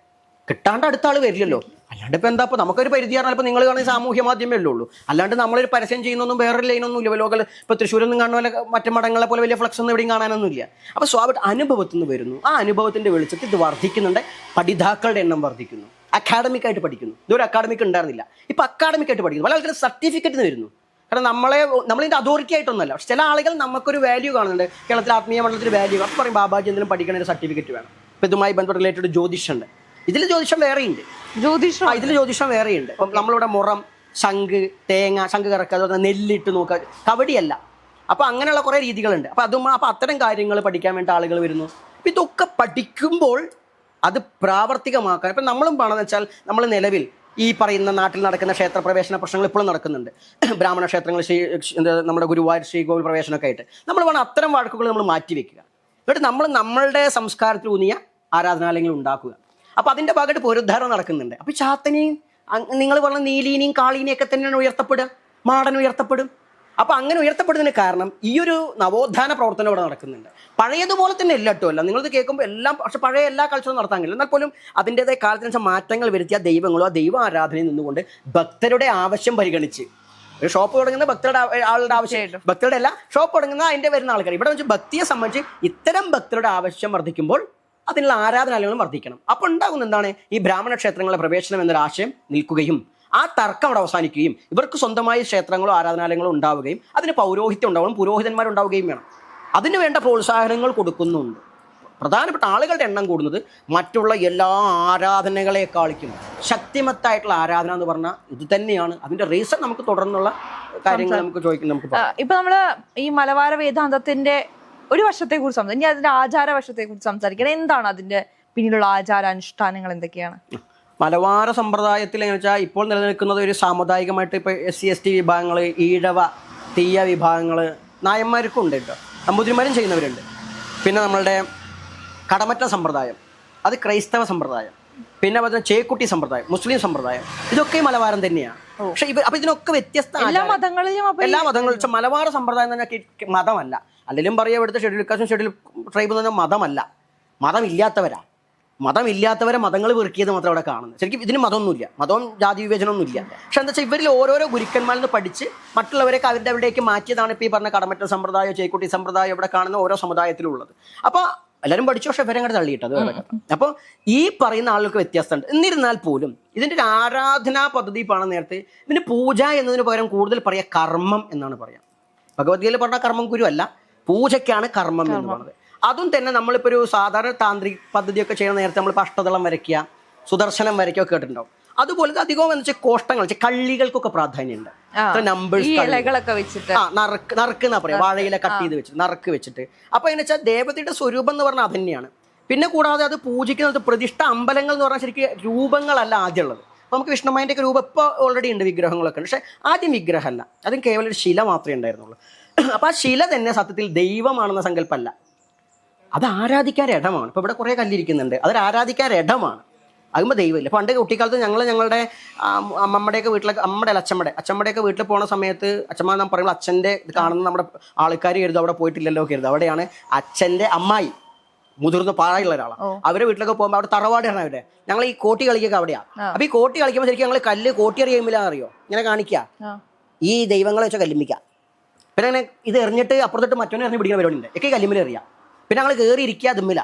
കിട്ടാണ്ട് അടുത്ത ആൾ വരില്ലല്ലോ. അല്ലാണ്ട് ഇപ്പൊ എന്താ നമുക്കൊരു പരിധി പറഞ്ഞാൽ ഇപ്പൊ നിങ്ങൾ കാണുന്ന സാമൂഹ്യ മാധ്യമേ ഉള്ളൂ. അല്ലാണ്ട് നമ്മളൊരു പരസ്യം ചെയ്യുന്നൊന്നും വേറൊരു ലൈനൊന്നും ഇല്ല. ലോകൽ ഇപ്പൊ തൃശ്ശൂരൊന്നും കാണുന്ന പോലെ മറ്റു മടങ്ങളെ പോലെ വലിയ ഫ്ലക്സ് ഒന്നും എവിടെയും കാണാനൊന്നും ഇല്ല. അപ്പൊ സ്വാഭാവിക അനുഭവത്തിൽ നിന്ന് വരുന്നു. ആ അനുഭവത്തിന്റെ വെളിച്ചത്തിൽ ഇത് വർദ്ധിക്കുന്നുണ്ട്. പഠിതാക്കളുടെ എണ്ണം വർദ്ധിക്കുന്നു. അക്കാഡമിക് ആയിട്ട് പഠിക്കുന്നു. ഇതൊരു അക്കാഡമിക് ഉണ്ടായിരുന്നില്ല. ഇപ്പൊ അക്കാഡമിക് ആയിട്ട് പഠിക്കുന്നു. പല ആൾക്കാർ സർട്ടിഫിക്കറ്റ് വരുന്നു. കാരണം നമ്മളെ നമ്മളിതിന്റെ അതോറിറ്റി ആയിട്ടൊന്നുമല്ല. പക്ഷെ ചില ആളുകൾ നമുക്കൊരു വാല്യൂ കാണുന്നുണ്ട്. കേരളത്തിൽ ആത്മീയ മണ്ഡലത്തിൽ വാല്യൂ അപ്പോൾ പറയും ബാബാജി എന്തെങ്കിലും പഠിക്കണ ഒരു സർട്ടിഫിക്കറ്റ് വേണം. ഇപ്പൊ ഇതുമായി ബന്ധപ്പെട്ട് റിലേറ്റഡ് ജ്യോതിഷുണ്ട് ഇതിൽ ജ്യോതിഷം വേറെയുണ്ട്. ജ്യോതിഷം? ആ ഇതിൽ ജ്യോതിഷം വേറെയുണ്ട്. അപ്പം നമ്മളിവിടെ മുറം ശംഖ് തേങ്ങ ശംഖ് കറക്കുക അതുപോലെ നെല്ലിട്ട് നോക്കുക കവടിയല്ല. അപ്പോൾ അങ്ങനെയുള്ള കുറേ രീതികളുണ്ട്. അപ്പോൾ അതും അപ്പോൾ അത്തരം കാര്യങ്ങൾ പഠിക്കാൻ വേണ്ടി ആളുകൾ വരുന്നു. ഇതൊക്കെ പഠിക്കുമ്പോൾ അത് പ്രാവർത്തികമാക്കാൻ ഇപ്പം നമ്മളും പണം വെച്ചാൽ നമ്മൾ നിലവിൽ ഈ പറയുന്ന നാട്ടിൽ നടക്കുന്ന ക്ഷേത്രപ്രവേശന പ്രശ്നങ്ങൾ ഇപ്പോഴും നടക്കുന്നുണ്ട്. ബ്രാഹ്മണ ക്ഷേത്രങ്ങൾ ശ്രീ എന്താ നമ്മുടെ ഗുരുവായൂർ ശ്രീകോവിൽ പ്രവേശനമൊക്കെ ആയിട്ട്. നമ്മൾ വേണം അത്തരം വഴക്കുകൾ നമ്മൾ മാറ്റിവെക്കുക. എന്നിട്ട് നമ്മൾ നമ്മളുടെ സംസ്കാരത്തിൽ ഊന്നിയ ആരാധനാലയങ്ങൾ ഉണ്ടാക്കുക. അപ്പോൾ അതിന്റെ ഭാഗമായിട്ട് പുനരുദ്ധാരണം നടക്കുന്നുണ്ട്. അപ്പൊ ചാത്തനെയും നിങ്ങൾ പറഞ്ഞ നീലീനെയും കാളീനെയും ഒക്കെ തന്നെയാണ് ഉയർത്തപ്പെടുക. മാടൻ ഉയർത്തപ്പെടും. അപ്പൊ അങ്ങനെ ഉയർത്തപ്പെടുന്നതിന് കാരണം ഈ ഒരു നവോത്ഥാന പ്രവർത്തനം ഇവിടെ നടക്കുന്നുണ്ട്. പഴയതുപോലെ തന്നെ കേട്ടോ. അല്ല നിങ്ങളിത് കേൾക്കുമ്പോൾ എല്ലാം പക്ഷെ പഴയ എല്ലാ കൾച്ചറും നടത്താൻ കഴിയില്ല എന്നാൽ പോലും അതിന്റെതായ കാലത്തിനനുസരിച്ച് മാറ്റങ്ങൾ വരുത്തിയ ദൈവങ്ങളോ ആ ദൈവ ആരാധനയിൽ നിന്നുകൊണ്ട് ഭക്തരുടെ ആവശ്യം പരിഗണിച്ച്. ഒരു ഷോപ്പ് തുടങ്ങുന്ന ഭക്തരുടെ ആളുടെ ആവശ്യം. ഭക്തരുടെ അല്ല ഷോപ്പ് തുടങ്ങുന്ന അതിന്റെ വരുന്ന ആൾക്കാർ. ഇവിടെ വെച്ച് ഭക്തിയെ സംബന്ധിച്ച് ഇത്തരം ഭക്തരുടെ ആവശ്യം വർദ്ധിക്കുമ്പോൾ അതിനുള്ള ആരാധനാലയങ്ങളും വർദ്ധിക്കണം. അപ്പോൾ ഉണ്ടാകുന്ന എന്താണ്? ഈ ബ്രാഹ്മണ ക്ഷേത്രങ്ങളെ പ്രവേശനം എന്നൊരു ആശയം നിൽക്കുകയും ആ തർക്കം അവിടെ അവസാനിക്കുകയും ഇവർക്ക് സ്വന്തമായി ക്ഷേത്രങ്ങളും ആരാധനാലയങ്ങളും ഉണ്ടാവുകയും അതിന് പൗരോഹിത്യം ഉണ്ടാവണം പുരോഹിതന്മാരുണ്ടാവുകയും വേണം. അതിന് വേണ്ട പ്രോത്സാഹനങ്ങൾ കൊടുക്കുന്നുണ്ട്. പ്രധാനപ്പെട്ട ആളുകളുടെ എണ്ണം കൂടുന്നത് മറ്റുള്ള എല്ലാ ആരാധനകളെക്കാളിക്കും. ശക്തിമത്തായിട്ടുള്ള ആരാധന എന്ന് പറഞ്ഞാൽ ഇത് തന്നെയാണ്. അതിന്റെ റീസൺ നമുക്ക് തുടർന്നുള്ള കാര്യങ്ങൾ നമുക്ക് ചോദിക്കും നമുക്ക് ഇപ്പൊ നമ്മൾ ഈ മലബാര വേദാന്തത്തിന്റെ ഒരു വർഷത്തെ കുറിച്ച് സംസാരിക്കും ഇനി അതിന്റെ ആചാര വർഷത്തെ കുറിച്ച് സംസാരിക്കണം. എന്താണ് അതിന്റെ പിന്നിലുള്ള ആചാരാനുഷ്ഠാനങ്ങൾ എന്തൊക്കെയാണ്? മലബാര സമ്പ്രദായത്തിൽ എങ്ങനെ വെച്ചാൽ ഇപ്പോൾ നിലനിൽക്കുന്നത് ഒരു സാമുദായികമായിട്ട് ഇപ്പോൾ എസ് സി എസ് ടി വിഭാഗങ്ങൾ ഈഴവ തീയ വിഭാഗങ്ങൾ നായന്മാർക്കും ഉണ്ട് കേട്ടോ. നമ്പൂതിരിമാരും ചെയ്യുന്നവരുണ്ട്. പിന്നെ നമ്മളുടെ കടമറ്റ സമ്പ്രദായം അത് ക്രൈസ്തവ സമ്പ്രദായം പിന്നെ അതുപോലെ ചേക്കുട്ടി സമ്പ്രദായം മുസ്ലിം സമ്പ്രദായം ഇതൊക്കെ മലബാരം തന്നെയാണ്. പക്ഷെ ഇവ അപ്പൊ ഇതിനൊക്കെ വ്യത്യസ്ത എല്ലാ മതങ്ങളിലും എല്ലാ മതങ്ങളും മലബാർ സമ്പ്രദായം തന്നെ മതമല്ല. അല്ലെങ്കിലും പറയാം ഇവിടുത്തെ ഷെഡ്യൂൾ കാസ്റ്റും ഷെഡ്യൂൾ ട്രൈബ് എന്ന് പറഞ്ഞാൽ മതമല്ല. മതമില്ലാത്തവരാ. മതമില്ലാത്തവരെ മതങ്ങൾ വെറുക്കിയത് മാത്രം അവിടെ കാണുന്നത്. ശരിക്കും ഇതിന് മതമൊന്നുമില്ല. മതവും ജാതി വിവേചനമൊന്നുമില്ല പക്ഷെ എന്താ വെച്ചാൽ ഇവരിൽ ഓരോരോ ഗുരുക്കന്മാരിൽ നിന്ന് പഠിച്ച് മറ്റുള്ളവരൊക്കെ അവരുടെ അവിടേക്ക് മാറ്റിയതാണ് ഇപ്പോൾ ഈ പറഞ്ഞ കടമറ്റ സമ്പ്രദായം ചേക്കുട്ടി സമ്പ്രദായം ഇവിടെ കാണുന്ന ഓരോ സമുദായത്തിലുള്ളത്. അപ്പോൾ എല്ലാവരും പഠിച്ചു പക്ഷെ ഇവരെ അങ്ങോട്ട് തള്ളിയിട്ടത് അപ്പോൾ ഈ പറയുന്ന ആളുകൾക്ക് വ്യത്യാസമുണ്ട്. എന്നിരുന്നാൽ പോലും ഇതിന്റെ ഒരു ആരാധനാ പദ്ധതി പറഞ്ഞ നേരത്തെ ഇതിന് പൂജ എന്നതിന് പകരം കൂടുതൽ പറയുക കർമ്മം എന്നാണ് പറയാം. ഭഗവത്ഗീതയിൽ പറഞ്ഞ കർമ്മം ഗുരു അല്ല. പൂജയ്ക്കാണ് കർമ്മം എന്ന് പറയുന്നത് അതും തന്നെ നമ്മളിപ്പോൾ ഒരു സാധാരണ താന്ത്രിക പദ്ധതിയൊക്കെ ചെയ്യുന്ന നേരത്തെ നമ്മൾ അഷ്ടതളം വരയ്ക്കുക സുദർശനം വരയ്ക്കുക കേട്ടിട്ടുണ്ടാവും. അതുപോലെ അധികവും എന്ന് വെച്ചാൽ കോഷ്ടങ്ങൾ കള്ളികൾക്കൊക്കെ പ്രാധാന്യമുണ്ട്. ഇലകളൊക്കെ വെച്ചിട്ട്. ആ നറുക്ക് നറുക്ക് എന്നാ പറയാ വാഴയില കട്ട് ചെയ്ത് വെച്ചിട്ട് നറുക്ക് വെച്ചിട്ട്. അപ്പൊ എന്ന് വെച്ചാൽ ദേവതയുടെ സ്വരൂപം എന്ന് പറഞ്ഞാൽ അത് തന്നെയാണ് പിന്നെ കൂടാതെ അത് പൂജിക്കുന്നത് പ്രതിഷ്ഠ അമ്പലങ്ങൾ എന്ന് പറഞ്ഞാൽ ശരിക്കും രൂപങ്ങളല്ല ആദ്യം ഉള്ളത് അപ്പൊ നമുക്ക് വിഷ്ണുമായന്റെ ഒക്കെ രൂപം ഇപ്പോൾ ഓൾറെഡി ഉണ്ട് വിഗ്രഹങ്ങളൊക്കെ ഉണ്ട്. പക്ഷെ ആദ്യം വിഗ്രഹമല്ല. അതും കേവലം ഒരു ശില മാത്രമേ ഉണ്ടായിരുന്നുള്ളൂ. അപ്പൊ ആ ശില തന്നെ സത്യത്തിൽ ദൈവമാണെന്ന സങ്കല്പമല്ല. അത് ആരാധിക്കാൻ ഇടമാണ്. ഇപ്പൊ ഇവിടെ കുറേ കല്ലിരിക്കുന്നുണ്ട്. അതൊരു ആരാധിക്കാൻ ഇടമാണ്. അതുമ്പോൾ ദൈവമില്ല. പണ്ട് കുട്ടിക്കാലത്ത് ഞങ്ങൾ ഞങ്ങളുടെ അമ്മമ്മയുടെയൊക്കെ വീട്ടിലൊക്കെ അമ്മയുടെ അല്ല അച്ഛമ്മയുടെ അച്ഛമ്മയുടെയൊക്കെ വീട്ടിൽ പോണ സമയത്ത് അച്ഛമ്മ നാം പറയുമ്പോൾ അച്ഛന്റെ ഇത് കാണുന്ന നമ്മുടെ ആൾക്കാർ കരുതും അവിടെ പോയിട്ടില്ലല്ലോ കരുതും. അവിടെയാണ് അച്ഛന്റെ അമ്മായി മുതിർന്ന പ്രായമുള്ള ഒരാളാണ് അവരെ വീട്ടിലൊക്കെ പോകുമ്പോൾ അവിടെ തറവാടാണ് അവിടെ ഞങ്ങൾ ഈ കോട്ടി കളിക്കൊക്കെ അവിടെയാണ് അപ്പോൾ ഈ കോട്ടി കളിക്കുമ്പോൾ ശരിക്കും ഞങ്ങൾ കല്ല് കോട്ടി എറിയുമ്പോൾ അറിയോ? ഇങ്ങനെ കാണിക്കുക ഈ ദൈവങ്ങളെ വെച്ചാൽ കല്ലുമ്മിക്കുക പിന്നെ അങ്ങനെ ഇത് എറിഞ്ഞിട്ട് അപ്പുറത്തോട്ട് മറ്റവനെ എറിഞ്ഞ് പിടിക്കുന്ന പരിപാടി ഉണ്ട്. ഒക്കെ കല്ലിമിൽ എറിയാം. പിന്നെ ഞങ്ങൾ കയറി ഇരിക്കുക അതുമ്മില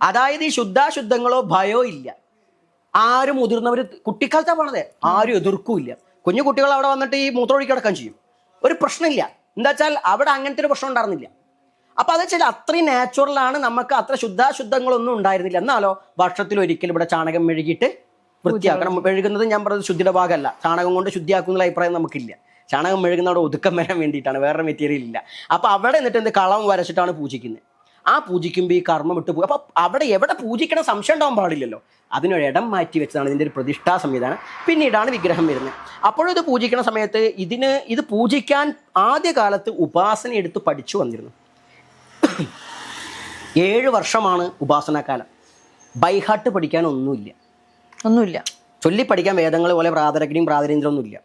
അതായത് ഈ ശുദ്ധാശുദ്ധങ്ങളോ ഭയോ ഇല്ല. ആരും മുതിർന്നവർ കുട്ടിക്കാലത്താണ് പോണത്. ആരും എതിർക്കൂല്ല. കുഞ്ഞു കുട്ടികൾ അവിടെ വന്നിട്ട് ഈ മൂത്രമൊഴിക്ക് കിടക്കാൻ ചെയ്യും. ഒരു പ്രശ്നമില്ല. എന്താ വെച്ചാൽ അവിടെ അങ്ങനത്തെ ഒരു പ്രശ്നം ഉണ്ടായിരുന്നില്ല. അപ്പൊ അത് വെച്ചാൽ അത്രയും നാച്ചുറലാണ് നമുക്ക് അത്ര ശുദ്ധാശുദ്ധങ്ങളൊന്നും ഉണ്ടായിരുന്നില്ല. എന്നാലോ വർഷത്തിൽ ഒരിക്കലും ഇവിടെ ചാണകം മെഴുകിയിട്ട് വൃത്തിയാക്കണം. മെഴുകുന്നത് ഞാൻ പറഞ്ഞത് ശുദ്ധിയുടെ ഭാഗമല്ല. ചാണകം കൊണ്ട് ശുദ്ധിയാക്കുന്ന അഭിപ്രായം നമുക്കില്ല. ചാണകം മെഴുകുന്ന അവിടെ ഒതുക്കം വരാൻ വേണ്ടിയിട്ടാണ് വേറെ മെറ്റീരിയൽ ഇല്ല. അപ്പൊ അവിടെ എന്നിട്ട് എന്ത് കളം വരച്ചിട്ടാണ് പൂജിക്കുന്നത് ആ പൂജിക്കുമ്പോൾ ഈ കർമ്മം വിട്ടു പോകും അപ്പൊ അവിടെ എവിടെ പൂജിക്കണം സംശയം ഉണ്ടാവാൻ പാടില്ലല്ലോ. അതിനൊരു ഇടം മാറ്റി വെച്ചതാണ് ഇതിന്റെ ഒരു പ്രതിഷ്ഠാ സംവിധാനം. പിന്നീടാണ് വിഗ്രഹം വരുന്നത് അപ്പോഴും ഇത് പൂജിക്കുന്ന സമയത്ത് ഇതിന് ഇത് പൂജിക്കാൻ ആദ്യകാലത്ത് ഉപാസന എടുത്ത് പഠിച്ചു വന്നിരുന്നു. ഏഴ് വർഷമാണ് ഉപാസനാകാലം ബൈഹാട്ട് പഠിക്കാൻ ഒന്നുമില്ല. ഒന്നുമില്ല. ചൊല്ലി പഠിക്കാൻ വേദങ്ങൾ പോലെ പ്രാതരഗ്നിയും പ്രാതരീന്ദ്രമൊന്നുമില്ല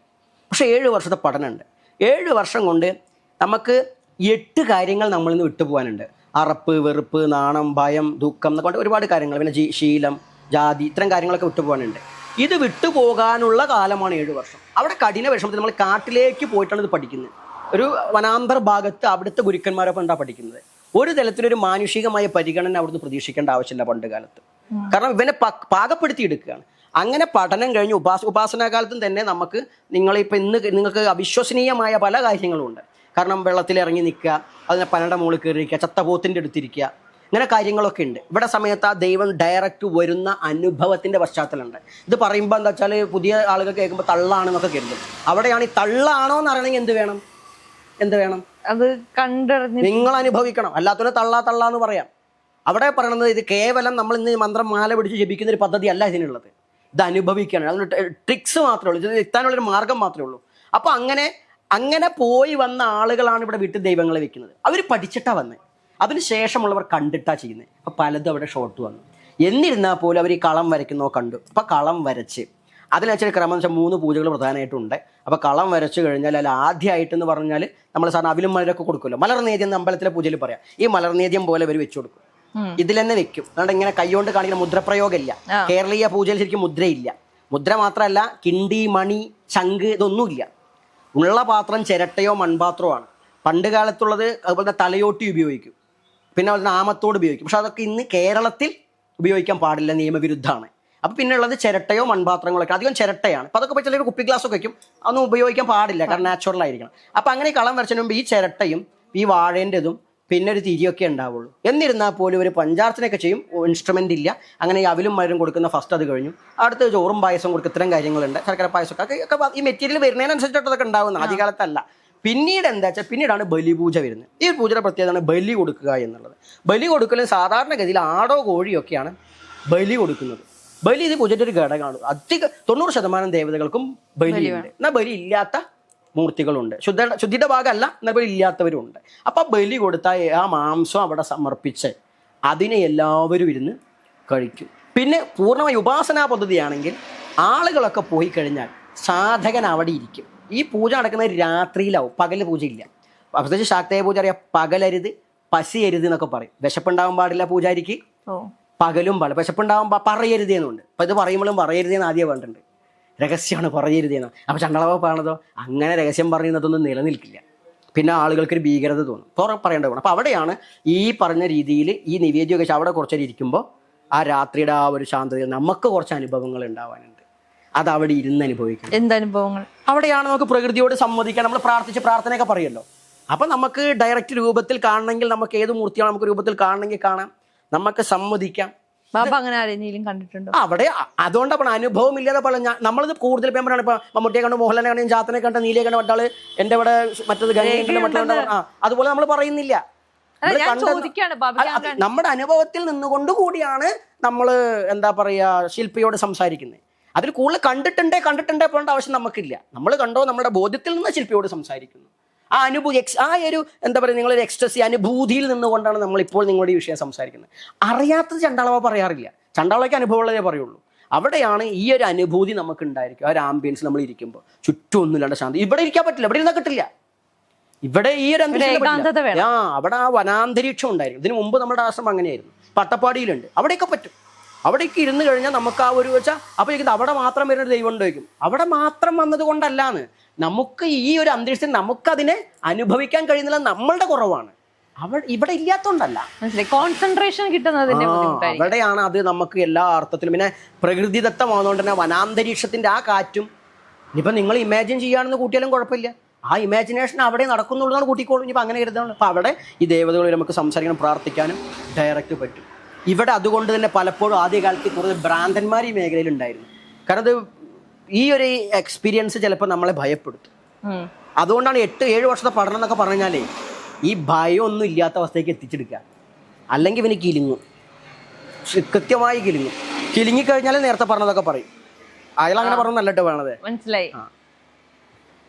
പക്ഷേ ഏഴ് വർഷത്തെ പഠനമുണ്ട്. ഏഴ് വർഷം കൊണ്ട് നമുക്ക് എട്ട് കാര്യങ്ങൾ നമ്മളിൽ നിന്ന് വിട്ടുപോകാനുണ്ട് അറപ്പ് വെറുപ്പ് നാണം ഭയം ദുഃഖം എന്നൊക്കെ കൊണ്ട് ഒരുപാട് കാര്യങ്ങൾ. പിന്നെ ജീ- ശീലം ജാതി ഇത്തരം കാര്യങ്ങളൊക്കെ വിട്ടുപോകാനുണ്ട് ഇത് വിട്ടുപോകാനുള്ള കാലമാണ് ഏഴ് വർഷം. അവിടെ കഠിന വിഷമത്തിൽ നമ്മൾ കാട്ടിലേക്ക് പോയിട്ടാണ് ഇത് പഠിക്കുന്നത്. ഒരു വനാന്തർ ഭാഗത്ത് അവിടുത്തെ ഗുരുക്കന്മാരൊപ്പം ഉണ്ടാ പഠിക്കുന്നത്? ഒരു തരത്തിലൊരു മാനുഷികമായ പരിഗണന അവിടുന്ന് പ്രതീക്ഷിക്കേണ്ട ആവശ്യമില്ല പണ്ട് കാലത്ത്. കാരണം ഇവനെ പാകപ്പെടുത്തി എടുക്കുകയാണ്. അങ്ങനെ പഠനം കഴിഞ്ഞ് ഉപാസ ഉപാസനാകാലത്തും തന്നെ നമുക്ക് നിങ്ങളിപ്പോൾ ഇന്ന് നിങ്ങൾക്ക് അവിശ്വസനീയമായ പല കാര്യങ്ങളും ഉണ്ട് കാരണം വെള്ളത്തിൽ ഇറങ്ങി നിൽക്കുക അതിനെ പനയുടെ മുകളിൽ കയറിയിരിക്കുക ചത്തപോത്തിന്റെ ചത്ത പോത്തിന്റെ അടുത്തിരിക്കുക ഇങ്ങനെ കാര്യങ്ങളൊക്കെ ഉണ്ട്. ഇവിടെ സമയത്ത് ആ ദൈവം ഡയറക്റ്റ് വരുന്ന അനുഭവത്തിന്റെ പശ്ചാത്തലമുണ്ട്. ഇത് പറയുമ്പോൾ എന്താ വെച്ചാൽ പുതിയ ആളുകൾ കേൾക്കുമ്പോൾ തള്ളാണെന്നൊക്കെ കരുതും. അവിടെയാണ് ഈ തള്ളാണോ എന്ന് അറിയണമെങ്കിൽ എന്ത് വേണം? എന്ത് വേണം? അത് കണ്ടറിഞ്ഞ് നിങ്ങൾ അനുഭവിക്കണം. അല്ലാത്തവരെ തള്ളാ തള്ളാന്ന് പറയാം. അവിടെ പറയണത് ഇത് കേവലം നമ്മൾ ഇന്ന് മന്ത്രം മാല പിടിച്ച് ജപിക്കുന്ന ഒരു പദ്ധതി അല്ല ഇതിനുള്ളത്. ഇത് അനുഭവിക്കണം അതിന് ട്രിക്സ് മാത്രമേ ഉള്ളൂ ഇത് എത്താനുള്ളൊരു മാർഗം മാത്രമേ ഉള്ളൂ. അപ്പോൾ അങ്ങനെ അങ്ങനെ പോയി വന്ന ആളുകളാണ് ഇവിടെ വീട്ടിൽ ദൈവങ്ങളെ വെക്കുന്നത്. അവർ പഠിച്ചിട്ടാണ് വന്നത് അതിന് ശേഷമുള്ളവർ കണ്ടിട്ടാ ചെയ്യുന്നത് അപ്പോൾ പലതും അവിടെ ഷോർട്ട് വന്നു. എന്നിരുന്നാൽ പോലും അവർ ഈ കളം വരയ്ക്കുന്നോ കണ്ടു. അപ്പോൾ കളം വരച്ച്. അതിനനുസരിച്ച് ക്രമം എന്ന് വെച്ചാൽ മൂന്ന് പൂജകൾ പ്രധാനമായിട്ടുണ്ട് അപ്പോൾ കളം വരച്ചു കഴിഞ്ഞാൽ അതിൽ ആദ്യമായിട്ടെന്ന് പറഞ്ഞാൽ നമ്മൾ സാറിന് അവിലും മലരൊക്കെ കൊടുക്കുമല്ലോ. മലർനേദ്യം അമ്പലത്തിലെ പൂജയിൽ പറയാം. ഈ മലർനേദ്യം പോലെ അവർ വെച്ചു കൊടുക്കും. ഇതിൽ തന്നെ വെക്കും. അതുകൊണ്ട് ഇങ്ങനെ കൈകൊണ്ട് കാണിക്കുന്ന മുദ്രപ്രയോഗമില്ല. ഇല്ല കേരളീയ പൂജയിൽ ശരിക്കും മുദ്രയില്ല. മുദ്ര മാത്രമല്ല കിണ്ടി മണി ചങ്ക് ഇതൊന്നുമില്ല. ഉള്ള പാത്രം ചിരട്ടയോ മൺപാത്രമോ ആണ്. പണ്ട് കാലത്തുള്ളത് അതുപോലെ തന്നെ തലയോട്ടി ഉപയോഗിക്കും. പിന്നെ അതുപോലെ തന്നെ ആമത്തോട് ഉപയോഗിക്കും. പക്ഷെ അതൊക്കെ ഇന്ന് കേരളത്തിൽ ഉപയോഗിക്കാൻ പാടില്ല നിയമവിരുദ്ധമാണ്. അപ്പം പിന്നെ ഉള്ളത് ചിരട്ടയോ മൺപാത്രങ്ങളൊക്കെ. അധികം ചിരട്ടയാണ്. അപ്പം അതൊക്കെ ചിലർ കുപ്പി ഗ്ലാസ് ഒക്കെ വയ്ക്കും അതൊന്നും ഉപയോഗിക്കാൻ പാടില്ല. കാരണം നാച്ചുറൽ ആയിരിക്കണം. അപ്പം അങ്ങനെ കളം വരച്ചതിന് മുമ്പ് ഈ ചിരട്ടയും ഈ വാഴേന്റെതും പിന്നെ ഒരു തിരിയൊക്കെ ഉണ്ടാവുള്ളൂ. എന്നിരുന്നാൽ പോലും ഒരു പഞ്ചാർച്ചനയൊക്കെ ചെയ്യും. ഇൻസ്ട്രുമെന്റ് ഇല്ല. അങ്ങനെ ഈ അവിലും മഴയും കൊടുക്കുന്ന ഫസ്റ്റ് അത് കഴിഞ്ഞു. അടുത്ത ചോറും പായസം കൊടുക്കും. ഇത്തരം കാര്യങ്ങളുണ്ട്. ശർക്കര പായസമൊക്കെ. ഒക്കെ ഈ മെറ്റീരിയൽ വരുന്നതിനനുസരിച്ചിട്ടതൊക്കെ ഉണ്ടാവുന്നത് ആദ്യകാലത്തല്ല. പിന്നീട് എന്താ വെച്ചാൽ പിന്നീടാണ് ബലിപൂജ വരുന്നത്. ഈ പൂജയുടെ പ്രത്യേകതയാണ് ബലി കൊടുക്കുക എന്നുള്ളത്. ബലി കൊടുക്കലും സാധാരണഗതിയിൽ ആടോ കോഴിയൊക്കെയാണ് ബലി കൊടുക്കുന്നത്. ബലി ഇത് പൂജയുടെ ഒരു ഘടകമാണ്. അധികം തൊണ്ണൂറ് ശതമാനം ദേവതകൾക്കും ബലിയുണ്ട് എന്നാൽ ബലി ഇല്ലാത്ത മൂർത്തികളുണ്ട്. ശുദ്ധ ശുദ്ധിയുടെ ഭാഗമല്ല എന്നാൽ ഇല്ലാത്തവരുമുണ്ട് അപ്പോൾ അപ്പം ബലി കൊടുത്ത ആ മാംസം അവിടെ സമർപ്പിച്ച് അതിനെ എല്ലാവരും ഇരുന്ന് കഴിക്കും. പിന്നെ പൂർണമായി ഉപാസനാ പദ്ധതിയാണെങ്കിൽ ആളുകളൊക്കെ പോയി കഴിഞ്ഞാൽ സാധകൻ അവിടെ ഇരിക്കും. ഈ പൂജ നടക്കുന്നത് രാത്രിയിലാവും പകൽ പൂജയില്ല. പ്രത്യേകിച്ച് ശാക്തേയ പൂജ അറിയാം പകലരുത് പസിയരുത് എന്നൊക്കെ പറയും. വിശപ്പുണ്ടാവാൻ പാടില്ല പൂജാരിക്ക്? പകലും പാടില്ല. വിശപ്പുണ്ടാവാൻ പറയരുത് എന്നുണ്ട്. അപ്പം ഇത് പറയുമ്പോഴും പറയരുത് എന്ന് ആദ്യം വേണ്ടിട്ടുണ്ട് രഹസ്യമാണ് പറയരുതേന്ന് അപ്പോൾ ചണ്ടളവ പറയണതോ അങ്ങനെ രഹസ്യം പറയുന്നതൊന്നും നിലനിൽക്കില്ല. പിന്നെ ആളുകൾക്കൊരു ഭീകരത തോന്നും. തുറ പറയേണ്ട വേണം അപ്പോൾ അവിടെയാണ് ഈ പറഞ്ഞ രീതിയിൽ ഈ നിവേദ്യമൊക്കെ അവിടെ കുറച്ചേരം ഇരിക്കുമ്പോൾ ആ രാത്രിയുടെ ആ ഒരു ശാന്തതയിൽ നമുക്ക് കുറച്ച് അനുഭവങ്ങൾ ഉണ്ടാവാനുണ്ട്. അത് അവിടെ ഇരുന്ന് അനുഭവിക്കണം. എന്തനുഭവങ്ങൾ? അവിടെയാണ് നമുക്ക് പ്രകൃതിയോട് സംവദിക്കാൻ നമ്മൾ പ്രാർത്ഥിച്ച് പ്രാർത്ഥനയൊക്കെ പറയുമല്ലോ. അപ്പം നമുക്ക് ഡയറക്റ്റ് രൂപത്തിൽ കാണണമെങ്കിൽ നമുക്ക് ഏത് മൂർത്തിയാണ് നമുക്ക് രൂപത്തിൽ കാണണമെങ്കിൽ കാണാം. നമുക്ക് സമ്മതിക്കാം ബാബ അങ്ങനെ ആരെങ്കിലും കണ്ടിട്ടുണ്ടോ? അവിടെ അതുകൊണ്ട് അതുകൊണ്ടാണ് അനുഭവം ഇല്ലാതെ പോലെ ഞാൻ നമ്മളിത് കൂടുതൽ പേമ്പറാണ് ഇപ്പൊ മമ്മൂട്ടിയെ കണ്ട് മോഹൻലാലിനെ കണ്ട് ജാത്തനെ കണ്ട് നീലയെ കണ്ട് മറ്റാൾ എന്റെ ഇവിടെ മറ്റത് ഗംഗയെ മറ്റുള്ള ആ അതുപോലെ നമ്മൾ പറയുന്നില്ല. നമ്മുടെ അനുഭവത്തിൽ നിന്നുകൊണ്ട് കൂടിയാണ് നമ്മൾ എന്താ പറയാ ശില്പിയോട് സംസാരിക്കുന്നത്. അതിൽ കൂടുതൽ കണ്ടിട്ടുണ്ടേ കണ്ടിട്ടുണ്ടേ പോകേണ്ട ആവശ്യം നമുക്കില്ല. നമ്മൾ കണ്ടോ നമ്മുടെ ബോധ്യത്തിൽ നിന്ന് ശില്പിയോട് സംസാരിക്കുന്നു. ആ അനുഭൂതി എക്സ് ആ ഒരു എന്താ പറയുക നിങ്ങളൊരു എക്സ്ട്രസി അനുഭൂതിയിൽ നിന്നുകൊണ്ടാണ് നമ്മളിപ്പോൾ നിങ്ങളുടെ ഈ വിഷയം സംസാരിക്കുന്നത്. അറിയാത്തത് ചണ്ടാളവ പറയാറില്ല. ചണ്ടാളയ്ക്ക് അനുഭവമുള്ളതേ പറയുള്ളൂ. അവിടെയാണ് ഈ ഒരു അനുഭൂതി നമുക്ക് ഉണ്ടായിരിക്കും ആ ഒരു ആംബിയൻസ് നമ്മൾ ഇരിക്കുമ്പോൾ. ചുറ്റും ഒന്നുമില്ലാണ്ട് ശാന്തി. ഇവിടെ ഇരിക്കാൻ പറ്റില്ല. ഇവിടെ ഇരുന്നാൽ കിട്ടില്ല. ഇവിടെ ഈ ഒരു അന്തരീക്ഷം ആ അവിടെ ആ വനാന്തരീക്ഷം ഉണ്ടായിരുന്നു ഇതിനു മുമ്പ് നമ്മുടെ ആശ്രമം അങ്ങനെയായിരുന്നു. പട്ടപ്പാടിയിലുണ്ട്. അവിടെയൊക്കെ പറ്റും. അവിടേക്ക് ഇരുന്ന് കഴിഞ്ഞാൽ നമുക്ക് ആ ഒരു വെച്ചാൽ അപ്പോൾ അവിടെ മാത്രം വരുന്ന ദൈവം ഉണ്ടായിരിക്കും അവിടെ മാത്രം വന്നത് കൊണ്ടല്ലാന്ന്. നമുക്ക് ഈ ഒരു അന്തരീക്ഷത്തിൽ നമുക്കതിനെ അനുഭവിക്കാൻ കഴിയുന്നില്ല നമ്മളുടെ കുറവാണ്. അവൾ ഇവിടെ ഇല്ലാത്തോണ്ടല്ല. കോൺസെൻട്രേഷൻ കിട്ടുന്നതിന്റെ ബുദ്ധിമുട്ടായിരിക്കും. അവിടെയാണ് അത് നമുക്ക് എല്ലാ അർത്ഥത്തിലും. പിന്നെ പ്രകൃതിദത്തമാകുന്നതുകൊണ്ട് തന്നെ വനാന്തരീക്ഷത്തിന്റെ ആ കാറ്റും. ഇനിയിപ്പോൾ നിങ്ങൾ ഇമാജിൻ ചെയ്യുകയാണെന്ന് കൂട്ടിയാലും കുഴപ്പമില്ല. ആ ഇമാജിനേഷൻ അവിടെ നടക്കുന്നുള്ളതാണ് കൂട്ടിക്കോളും. ഇനിയിപ്പോൾ അങ്ങനെ കരുതുന്നത് അപ്പോൾ അവിടെ ഈ ദേവതകളിൽ നമുക്ക് സംസാരിക്കണം പ്രാർത്ഥിക്കാനും ഡയറക്റ്റ് പറ്റും. ഇവിടെ അതുകൊണ്ട് തന്നെ പലപ്പോഴും ആദ്യകാലത്ത് കുറച്ച് ഭ്രാന്തന്മാർ ഈ മേഖലയിൽ ഉണ്ടായിരുന്നു. കാരണം അത് ഈ ഒരു എക്സ്പീരിയൻസ് ചിലപ്പോൾ നമ്മളെ ഭയപ്പെടുത്തും. അതുകൊണ്ടാണ് എട്ട് ഏഴ് വർഷത്തെ പഠനം എന്നൊക്കെ പറഞ്ഞാലേ ഈ ഭയമൊന്നും ഇല്ലാത്ത അവസ്ഥയ്ക്ക് എത്തിച്ചെടുക്കുക. അല്ലെങ്കിൽ ഇവന് കിലിങ്ങും. കൃത്യമായി കിലിങ്ങും. കിലിങ്ങിക്കഴിഞ്ഞാൽ നേരത്തെ പറഞ്ഞതൊക്കെ പറയും. അയാൾ അങ്ങനെ പറഞ്ഞു നല്ലിട്ട് വേണത് മനസ്സിലായി. ആ.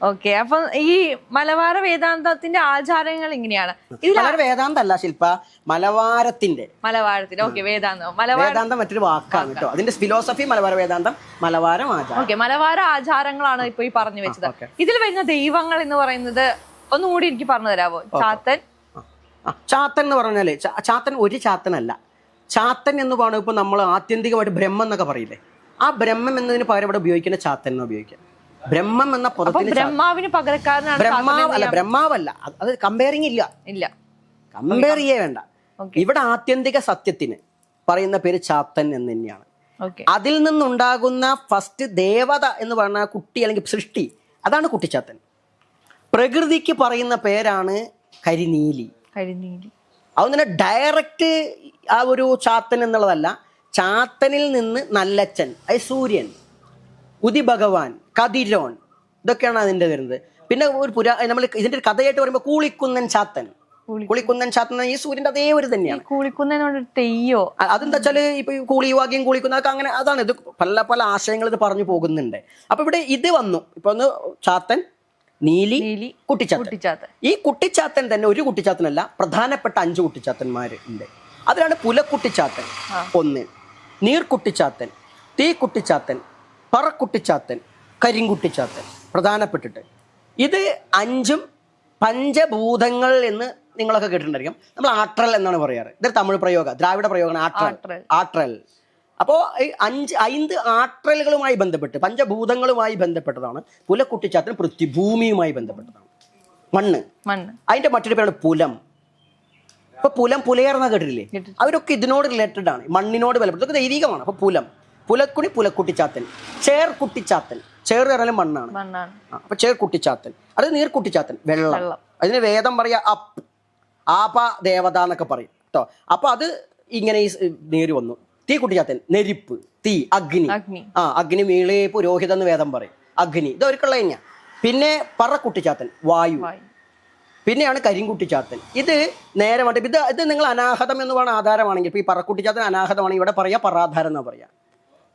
ഓക്കെ. അപ്പൊ ഈ മലബാർ വേദാന്തത്തിന്റെ ആചാരങ്ങൾ ഇങ്ങനെയാണ്. ഇതിൽ വേദാന്തല്ല ശില്പ. മലവാരത്തിന്റെ. മലബാരത്തിന്റെ ഓക്കെ വേദാന്തം. മലബാർ വേദാന്തം മറ്റൊരു വാക്കാണ് കേട്ടോ. അതിന്റെ ഫിലോസഫി മലബാര വേദാന്തം മലവാരം ആചാരം. ഓക്കെ മലബാര ആചാരങ്ങളാണ് ഇപ്പൊ ഈ പറഞ്ഞു വെച്ചത്. ഇതിൽ വരുന്ന ദൈവങ്ങൾ എന്ന് പറയുന്നത് ഒന്നുകൂടി എനിക്ക് പറഞ്ഞു തരാമോ ചാത്തൻ? ചാത്തൻ എന്ന് പറഞ്ഞാലേ ചാത്തൻ ഒരു ചാത്തനല്ല. ചാത്തൻ എന്ന് പറയുമ്പോൾ ഇപ്പൊ നമ്മൾ ആത്യന്തികമായിട്ട് ബ്രഹ്മം എന്നൊക്കെ പറയില്ലേ? ആ ബ്രഹ്മം എന്നതിന് പകരം ഇവിടെ ഉപയോഗിക്കുന്ന ചാത്തൻ എന്ന് ഉപയോഗിക്കാം. ബ്രഹ്മം എന്ന പദത്തിന്. ബ്രഹ്മാവിന് പകരക്കാരനാണ് ബ്രഹ്മാവ് അല്ല ബ്രഹ്മാവല്ല. അത് കമ്പയറിങ് കമ്പയറിംഗ് ഇല്ല. ഇല്ല. കമ്പയർ ചെയ്യേ വേണ്ട ഇവിടെ ആത്യന്തിക സത്യത്തിന് പറയുന്ന പേര് ചാത്തൻ എന്ന് തന്നെയാണ്. അതിൽ നിന്നുണ്ടാകുന്ന ഫസ്റ്റ് ദേവത എന്ന് പറഞ്ഞ കുട്ടി അല്ലെങ്കിൽ സൃഷ്ടി അതാണ് കുട്ടിച്ചാത്തൻ പ്രകൃതിക്ക് പറയുന്ന പേരാണ് കരിനീലി. കരിനീലി. അതുകൊണ്ട് തന്നെ ഡയറക്റ്റ് ആ ഒരു ചാത്തൻ എന്നുള്ളതല്ല. ചാത്തനിൽ നിന്ന് നല്ലച്ചൻ അത് സൂര്യൻ. ഉദി ഭഗവാൻ കതിരോൺ ഇതൊക്കെയാണ് അതിന്റെ വരുന്നത്. പിന്നെ ഒരു പുരാ നമ്മൾ ഇതിന്റെ ഒരു കഥയായിട്ട് പറയുമ്പോൾ കൂളിക്കുന്നൻ ചാത്തൻ. കുളിക്കുന്നൻ ചാത്തൻ ഈ സൂര്യന്റെ അതേ ഒരു തന്നെയാണ്. കൂളിക്കുന്നതിനോട് തെയ്യോ? അതെന്താ വെച്ചാൽ ഇപ്പൊ ഈ കൂളി വാക്യം കൂളിക്കുന്ന അങ്ങനെ അതാണ്. ഇത് പല പല ആശയങ്ങൾ ഇത് പറഞ്ഞു പോകുന്നുണ്ട്. അപ്പൊ ഇവിടെ ഇത് വന്നു. ഇപ്പൊ ഒന്ന് ചാത്തൻ നീലി കുട്ടിച്ചാത്തൻ. ഈ കുട്ടിച്ചാത്തൻ തന്നെ ഒരു കുട്ടിച്ചാത്തനല്ല പ്രധാനപ്പെട്ട അഞ്ച് കുട്ടിച്ചാത്തന്മാർ ഉണ്ട് അതിലാണ് പുലക്കുട്ടിച്ചാത്തൻ. ഒന്ന് നീർക്കുട്ടിച്ചാത്തൻ തീ കുട്ടിച്ചാത്തൻ പറക്കുട്ടിച്ചാത്തൻ കരിങ്കുട്ടിച്ചാത്തൻ പ്രധാനപ്പെട്ടിട്ട്. ഇത് അഞ്ചും പഞ്ചഭൂതങ്ങൾ എന്ന് നിങ്ങളൊക്കെ കേട്ടിട്ടുണ്ടായിരിക്കും. നമ്മൾ ആട്രൽ എന്നാണ് പറയാറ്. ഇതൊരു തമിഴ് പ്രയോഗ ദ്രാവിഡ പ്രയോഗമാണ് ആട്രൽ. ആട്രൽ. അപ്പോൾ ഈ അഞ്ച് ഐന്ത് ആട്രലുകളുമായി ബന്ധപ്പെട്ട് പഞ്ചഭൂതങ്ങളുമായി ബന്ധപ്പെട്ടതാണ്. പുലക്കുട്ടിച്ചാത്തൻ പൃഥ്വിഭൂമിയുമായി ബന്ധപ്പെട്ടതാണ്. മണ്ണ്. മണ്ണ്. അതിന്റെ മറ്റൊരു പേരാണ് പുലം. ഇപ്പൊ പുലം പുലയർന്ന കേട്ടിട്ടില്ലേ? അവരൊക്കെ ഇതിനോട് റിലേറ്റഡ് ആണ്. മണ്ണിനോട് ബലപ്പെട്ടത് ദൈവികമാണ്. അപ്പൊ പുലം. പുലക്കുടി പുലക്കുട്ടിച്ചാത്തൽ. ചേർ കുട്ടിച്ചാത്തൽ. ചേർ പറഞ്ഞാലും മണ്ണാണ്. മണ്ണാണ്. അപ്പൊ ചേർ കുട്ടിച്ചാത്തൽ. അത് നീർ കുട്ടിച്ചാത്തൻ വെള്ളം. അതിന് വേദം പറയാ അപ്പ് ആപ ദേവത എന്നൊക്കെ പറയും കേട്ടോ അപ്പൊ അത് ഇങ്ങനെ ഈ നീര് വന്നു. തീ കുട്ടിച്ചാത്തൽ. നെരിപ്പ്. തീ അഗ്നി. ആ അഗ്നി മീളേ പുരോഹിതം എന്ന് വേദം പറയും. അഗ്നി. ഇത് അവർക്കുള്ള കഴിഞ്ഞാൽ പിന്നെ പറ കുട്ടിച്ചാത്തൽ. വായു. പിന്നെയാണ് കരിങ്കുട്ടിച്ചാത്തൽ. ഇത് നേരെ വേണ്ട ഇത് ഇത് നിങ്ങൾ അനാഹതം എന്ന് പറയുന്ന ആധാരമാണെങ്കിൽ ഇപ്പൊ ഈ പറക്കുട്ടിച്ചാത്തൽ അനാഹതമാണെങ്കിൽ ഇവിടെ പറയാ പറാധാരം എന്നാ പറയാ.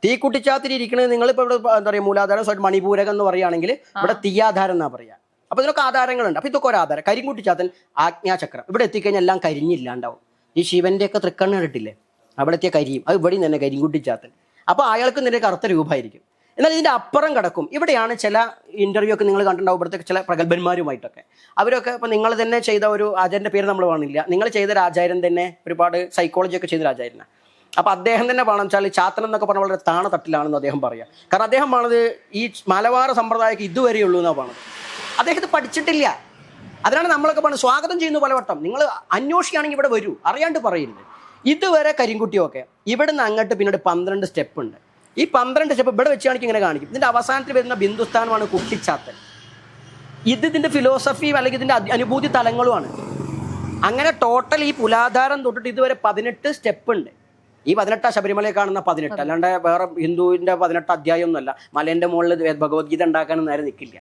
തീക്കുട്ടിച്ചാത്തിൽ ഇരിക്കുന്നത് നിങ്ങൾ ഇപ്പൊ ഇവിടെ എന്താ പറയുക മൂലാധാരം സോറി മണിപൂരകം എന്ന് പറയുകയാണെങ്കിൽ ഇവിടെ തീയാധാരം എന്നാ പറയാ അപ്പൊ ഇതിനൊക്കെ ആധാരങ്ങളുണ്ട്. അപ്പൊ ഇതൊക്കെ ഒരു ആധാരം കരിങ്കുട്ടിച്ചാത്തൻ ആജ്ഞാചക്രം. ഇവിടെ എത്തിക്കഴിഞ്ഞാൽ എല്ലാം കരിഞ്ഞില്ലാണ്ടാവും. ഈ ശിവന്റെ ഒക്കെ തൃക്കണ്ണ് കണ്ടിട്ടില്ലേ? അവിടെ എത്തിയ കരിയും. അത് ഇവിടെയും തന്നെ കരിങ്കുട്ടിച്ചാത്തൻ. അപ്പൊ അയാൾക്ക് നിന്റെ കറുത്ത രൂപമായിരിക്കും. എന്നാൽ ഇതിന്റെ അപ്പുറം കിടക്കും. ഇവിടെയാണ് ചില ഇന്റർവ്യൂ ഒക്കെ നിങ്ങൾ കണ്ടിട്ടുണ്ടാവും. ഇവിടുത്തെ ചില പ്രഗത്ഭന്മാരുമായിട്ടൊക്കെ. അവരൊക്കെ ഇപ്പൊ നിങ്ങൾ തന്നെ ചെയ്ത ഒരു ആചാര്യന്റെ പേര് നമ്മൾ കാണില്ല നിങ്ങൾ ചെയ്ത ഒരു ആചാര്യൻ തന്നെ ഒരുപാട് സൈക്കോളജി ഒക്കെ ചെയ്ത ഒരു ആചാര്യനാണ്. അപ്പൊ അദ്ദേഹം തന്നെ പറഞ്ഞു വെച്ചാൽ ചാത്തൻ എന്നൊക്കെ പറഞ്ഞാൽ വളരെ താണ തട്ടിലാണെന്ന് അദ്ദേഹം പറയാം. കാരണം അദ്ദേഹം പറഞ്ഞത് ഈ മലബാർ സമ്പ്രദായക്ക് ഇതുവരെയുള്ളൂ എന്നാണ് പറഞ്ഞത് അദ്ദേഹം ഇത് പഠിച്ചിട്ടില്ല. അതിനാണ് നമ്മളൊക്കെ പറഞ്ഞത് സ്വാഗതം ചെയ്യുന്നു പലവട്ടം. നിങ്ങൾ അന്വേഷിക്കുകയാണെങ്കിൽ ഇവിടെ വരൂ. അറിയാണ്ട് പറയരുത്. ഇതുവരെ കരിങ്കുട്ടിയൊക്കെ ഇവിടുന്ന് അങ്ങോട്ട് പിന്നീട് പന്ത്രണ്ട് സ്റ്റെപ്പ് ഉണ്ട്. ഈ പന്ത്രണ്ട് സ്റ്റെപ്പ് ഇവിടെ വെച്ച് വെച്ചാണെങ്കിൽ ഇങ്ങനെ കാണിക്കും. ഇതിന്റെ അവസാനത്തിൽ വരുന്ന ബിന്ദുസ്ഥാനമാണ് കുട്ടിച്ചാത്തൻ. ഇത് ഇതിന്റെ ഫിലോസഫിയും അല്ലെങ്കിൽ ഇതിന്റെ അനുഭൂതി തലങ്ങളുമാണ്. അങ്ങനെ ടോട്ടൽ ഈ പുലാധാരം തൊട്ടിട്ട് ഇതുവരെ പതിനെട്ട് സ്റ്റെപ്പ് ഉണ്ട്. ഈ പതിനെട്ടാ ശബരിമലയിൽ കാണുന്ന പതിനെട്ട് അല്ലാണ്ട് വേറെ ഹിന്ദുവിന്റെ പതിനെട്ട് അധ്യായം ഒന്നുമല്ല. മലേന്റെ മുകളിൽ ഭഗവത്ഗീത ഉണ്ടാക്കാനൊന്നും നേരെ നിൽക്കില്ല